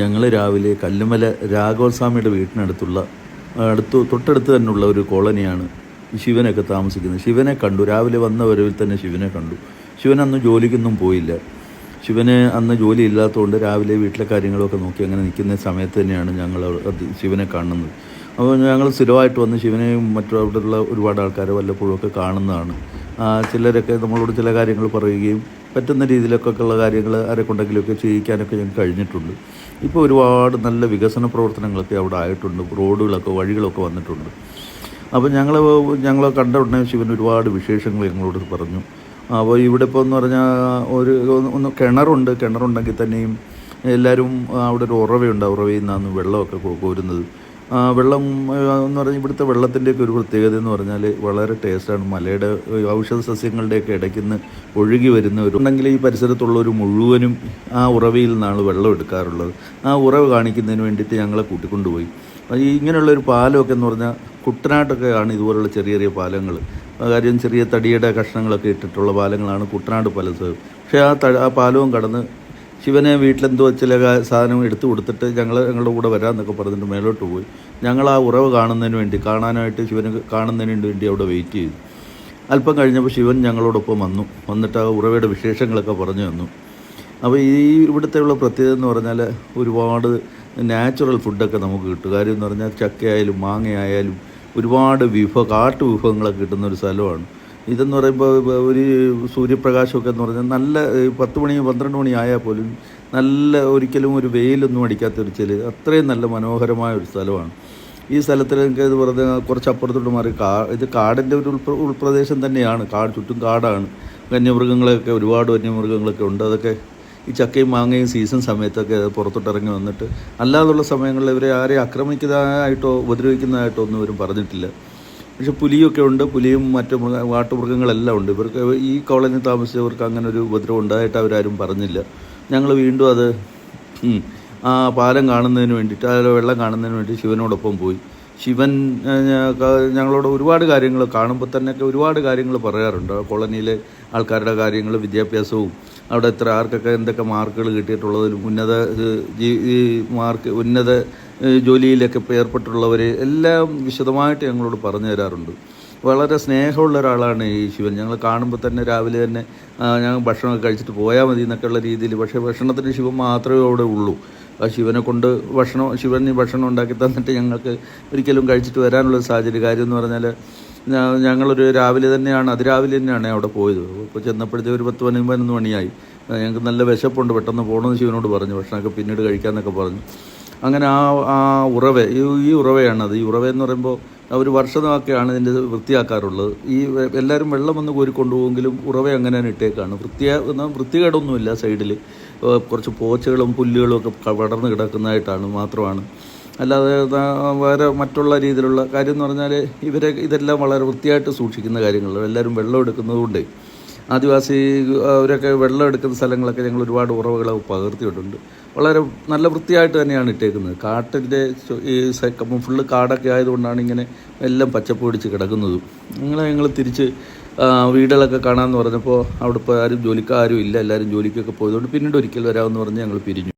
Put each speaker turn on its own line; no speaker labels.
ഞങ്ങൾ രാവിലെ കല്ലുമല രാഘവസ്വാമിയുടെ വീട്ടിനടുത്തുള്ള അടുത്ത് തൊട്ടടുത്ത് തന്നെയുള്ള ഒരു കോളനിയാണ് ശിവനൊക്കെ താമസിക്കുന്നത്. ശിവനെ കണ്ടു. രാവിലെ വന്ന വരവിൽ തന്നെ ശിവനെ കണ്ടു. ശിവൻ അന്ന് ജോലിക്കൊന്നും പോയില്ല. ശിവന് അന്ന് ജോലി ഇല്ലാത്തതുകൊണ്ട് രാവിലെ വീട്ടിലെ കാര്യങ്ങളൊക്കെ നോക്കി അങ്ങനെ നിൽക്കുന്ന സമയത്ത് തന്നെയാണ് ഞങ്ങൾ ശിവനെ കാണുന്നത്. അപ്പോൾ ഞങ്ങൾ സ്ഥിരമായിട്ട് വന്ന് ശിവനെയും മറ്റു അവിടെയുള്ള ഒരുപാട് ആൾക്കാരെ വല്ലപ്പോഴും ഒക്കെ കാണുന്നതാണ്. ചിലരൊക്കെ നമ്മളോട് ചില കാര്യങ്ങൾ പറയുകയും പറ്റുന്ന രീതിയിലൊക്കെ ഉള്ള കാര്യങ്ങൾ ആരെക്കൊണ്ടെങ്കിലുമൊക്കെ ചെയ്യിക്കാനൊക്കെ ഞങ്ങൾക്ക് കഴിഞ്ഞിട്ടുണ്ട്. ഇപ്പോൾ ഒരുപാട് നല്ല വികസന പ്രവർത്തനങ്ങളൊക്കെ അവിടെ ആയിട്ടുണ്ട്. റോഡുകളൊക്കെ വഴികളൊക്കെ വന്നിട്ടുണ്ട്. അപ്പോൾ ഞങ്ങൾ ഞങ്ങൾ കണ്ട ഉടനെ ശിവൻ ഒരുപാട് വിശേഷങ്ങൾ ഞങ്ങളോട് പറഞ്ഞു. അപ്പോൾ ഇവിടെ ഇപ്പോൾ എന്ന് പറഞ്ഞാൽ ഒരു ഒന്ന് കിണറുണ്ട്. കിണറുണ്ടെങ്കിൽ തന്നെയും എല്ലാവരും അവിടെ ഒരു ഉറവയുണ്ട്. ഉറവയിൽ നിന്നാണ് വെള്ളമൊക്കെ കോരുന്നത്. വെള്ളം എന്ന് പറഞ്ഞാൽ ഇവിടുത്തെ വെള്ളത്തിന്റെയൊക്കെ ഒരു പ്രത്യേകത എന്ന് പറഞ്ഞാൽ വളരെ ടേസ്റ്റാണ്. മലയുടെ ഔഷധ സസ്യങ്ങളുടെയൊക്കെ ഇടയ്ക്ക് നിന്ന് ഒഴുകി വരുന്ന ഒരു ഉണ്ടെങ്കിൽ ഈ പരിസരത്തുള്ളവർ മുഴുവനും ആ ഉറവയിൽ നിന്നാണ് വെള്ളം എടുക്കാറുള്ളത്. ആ ഉറവ് കാണിക്കുന്നതിന് വേണ്ടിയിട്ട് ഞങ്ങളെ കൂട്ടിക്കൊണ്ടുപോയി. ഈ ഇങ്ങനെയുള്ളൊരു പാലമൊക്കെ എന്ന് പറഞ്ഞാൽ കുട്ടനാട്ടൊക്കെ ആണ് ഇതുപോലുള്ള ചെറിയ ചെറിയ പാലങ്ങൾ കാര്യം ചെറിയ തടിയുടെ കഷ്ണങ്ങളൊക്കെ ഇട്ടിട്ടുള്ള പാലങ്ങളാണ് കുട്ടനാട് പലസ് പക്ഷേ ആ ത ആ പാലവും കടന്ന് ശിവനെ വീട്ടിലെന്തോ ചില സാധനം എടുത്തു കൊടുത്തിട്ട് ഞങ്ങൾ ഞങ്ങളുടെ കൂടെ വരാമെന്നൊക്കെ പറഞ്ഞിട്ട് മേലോട്ട് പോയി. ഞങ്ങൾ ആ ഉറവ് കാണുന്നതിന് വേണ്ടി കാണാനായിട്ട് ശിവന് കാണുന്നതിന് വേണ്ടി അവിടെ വെയിറ്റ് ചെയ്തു. അല്പം കഴിഞ്ഞപ്പോൾ ശിവൻ ഞങ്ങളോടൊപ്പം വന്നു. വന്നിട്ട് ആ ഉറവയുടെ വിശേഷങ്ങളൊക്കെ പറഞ്ഞു തന്നു. അപ്പോൾ ഈ ഇവിടുത്തെ ഉള്ള പ്രത്യേകത എന്ന് പറഞ്ഞാൽ ഒരുപാട് നാച്ചുറൽ ഫുഡൊക്കെ നമുക്ക് കിട്ടും. കാര്യം എന്ന് പറഞ്ഞാൽ ചക്കയായാലും മാങ്ങയായാലും ഒരുപാട് വിഭവ കാട്ടു വിഭവങ്ങളൊക്കെ കിട്ടുന്ന ഒരു സ്ഥലമാണ്. ഇതെന്ന് പറയുമ്പോൾ ഒരു സൂര്യപ്രകാശമൊക്കെ എന്ന് പറഞ്ഞാൽ നല്ല പത്ത് മണി പന്ത്രണ്ട് മണി ആയാൽ പോലും നല്ല ഒരിക്കലും ഒരു വെയിലൊന്നും അടിക്കാത്ത ഒരു ചെൽ അത്രയും നല്ല മനോഹരമായ ഒരു സ്ഥലമാണ്. ഈ സ്ഥലത്തിൽ എനിക്ക് ഇത് പറഞ്ഞാൽ കുറച്ച് അപ്പുറത്തോട്ട് മാറി കാ ഇത് കാടിന്റെ ഒരു ഉൾപ്ര ഉൾപ്രദേശം തന്നെയാണ്. കാട് ചുറ്റും കാടാണ്. വന്യമൃഗങ്ങളൊക്കെ ഒരുപാട് വന്യമൃഗങ്ങളൊക്കെ ഉണ്ട്. അതൊക്കെ ഈ ചക്കയും മാങ്ങയും സീസൺ സമയത്തൊക്കെ പുറത്തോട്ട് ഇറങ്ങി വന്നിട്ട് അല്ലാതുള്ള സമയങ്ങളിൽ ഇവരെ ആരെയും ആക്രമിക്കുന്നതായിട്ടോ ഉപദ്രവിക്കുന്നതായിട്ടോ ഒന്നും ഇവരും പറഞ്ഞിട്ടില്ല. പക്ഷെ പുലിയൊക്കെ ഉണ്ട് പുലിയും മറ്റു മൃഗ വാട്ടുമൃഗങ്ങളെല്ലാം ഉണ്ട്. ഇവർക്ക് ഈ കോളനി താമസിച്ചവർക്ക് അങ്ങനെ ഒരു ഉപദ്രവം ഉണ്ടായിട്ട് അവരാരും പറഞ്ഞില്ല. ഞങ്ങൾ വീണ്ടും അത് ആ പാലം കാണുന്നതിന് വേണ്ടിയിട്ട് അതിലെ വെള്ളം കാണുന്നതിന് വേണ്ടി ശിവനോടൊപ്പം പോയി. ശിവൻ ഞങ്ങളോട് ഒരുപാട് കാര്യങ്ങൾ കാണുമ്പോൾ തന്നെയൊക്കെ ഒരുപാട് കാര്യങ്ങൾ പറയാറുണ്ട്. കോളനിയിലെ ആൾക്കാരുടെ കാര്യങ്ങൾ വിദ്യാഭ്യാസവും അവിടെ എത്ര ആർക്കൊക്കെ എന്തൊക്കെ മാർക്കുകൾ കിട്ടിയിട്ടുള്ളതിലും ഉന്നത ഈ മാർക്ക് ഉന്നത ജോലിയിലൊക്കെ ഇപ്പോൾ ഏർപ്പെട്ടുള്ളവർ എല്ലാം വിശദമായിട്ട് ഞങ്ങളോട് പറഞ്ഞു തരാറുണ്ട്. വളരെ സ്നേഹമുള്ള ഒരാളാണ് ഈ ശിവൻ. ഞങ്ങൾ കാണുമ്പോൾ തന്നെ രാവിലെ തന്നെ ഞങ്ങൾ ഭക്ഷണമൊക്കെ കഴിച്ചിട്ട് പോയാൽ മതി എന്നൊക്കെയുള്ള രീതിയിൽ പക്ഷേ ഭക്ഷണത്തിന് ശിവൻ മാത്രമേ അവിടെ ഉള്ളൂ. ആ ശിവനെ കൊണ്ട് ഭക്ഷണം ശിവന് ഭക്ഷണം ഉണ്ടാക്കി തന്നിട്ട് ഞങ്ങൾക്ക് ഒരിക്കലും കഴിച്ചിട്ട് വരാനുള്ള സാഹചര്യം കാര്യം എന്ന് പറഞ്ഞാൽ ഞങ്ങളൊരു രാവിലെ തന്നെയാണ് അതിരാവിലെ തന്നെയാണ് അവിടെ പോയത്. അപ്പോൾ ചെന്നപ്പോഴത്തേക്ക് ഒരു പത്ത് മണി പതിനൊന്ന് മണിയായി. ഞങ്ങൾക്ക് നല്ല വിശപ്പുണ്ട് പെട്ടെന്ന് പോകണമെന്ന് ശിവനോട് പറഞ്ഞു. ഭക്ഷണമൊക്കെ പിന്നീട് കഴിക്കാമെന്നൊക്കെ പറഞ്ഞു. അങ്ങനെ ആ ആ ഉറവ ഈ ഉറവയാണത്. ഈ ഉറവ എന്ന് പറയുമ്പോൾ ഒരു വർഷമൊക്കെയാണ് ഇതിന്റെ വൃത്തിയാക്കാറുള്ളത്. ഈ എല്ലാവരും വെള്ളം വന്ന് കോരിക്കൊണ്ടുപോകുമെങ്കിലും ഉറവ അങ്ങനെ ഇട്ടേക്കാണ്. വൃത്തിയാ വൃത്തികേടൊന്നുമില്ല സൈഡിൽ. കുറച്ച് പോച്ചകളും പുല്ലുകളും ഒക്കെ പടർന്ന് കിടക്കുന്നതായിട്ടാണ് മാത്രമാണ്. അല്ലാതെ വേറെ മറ്റുള്ള രീതിയിലുള്ള കാര്യം എന്ന് പറഞ്ഞാൽ ഇവരെ ഇതെല്ലാം വളരെ വൃത്തിയായിട്ട് സൂക്ഷിക്കുന്ന കാര്യങ്ങളാണ്. എല്ലാവരും വെള്ളം എടുക്കുന്നത് കൊണ്ടേ ആദിവാസി അവരൊക്കെ വെള്ളം എടുക്കുന്ന സ്ഥലങ്ങളൊക്കെ ഞങ്ങൾ ഒരുപാട് ഉറവുകളൊക്കെ പകർത്തിയിട്ടുണ്ട്. വളരെ നല്ല വൃത്തിയായിട്ട് തന്നെയാണ് ഇട്ടേക്കുന്നത്. കാട്ടിന്റെ ഈ സെക്കം ഫുള്ള് കാടൊക്കെ ആയതുകൊണ്ടാണ് ഇങ്ങനെ എല്ലാം പച്ചപ്പ് പിടിച്ച് കിടക്കുന്നത്. ഞങ്ങൾ ഞങ്ങൾ തിരിച്ച് വീടുകളൊക്കെ കാണാമെന്ന് പറഞ്ഞപ്പോൾ അവിടെ ഇപ്പോൾ ആരും ജോലിക്കാരും ഇല്ല. എല്ലാവരും ജോലിക്കൊക്കെ പോയതുകൊണ്ട് പിന്നീട് ഒരിക്കൽ വരാമെന്ന് പറഞ്ഞ് ഞങ്ങൾ പിരിഞ്ഞു.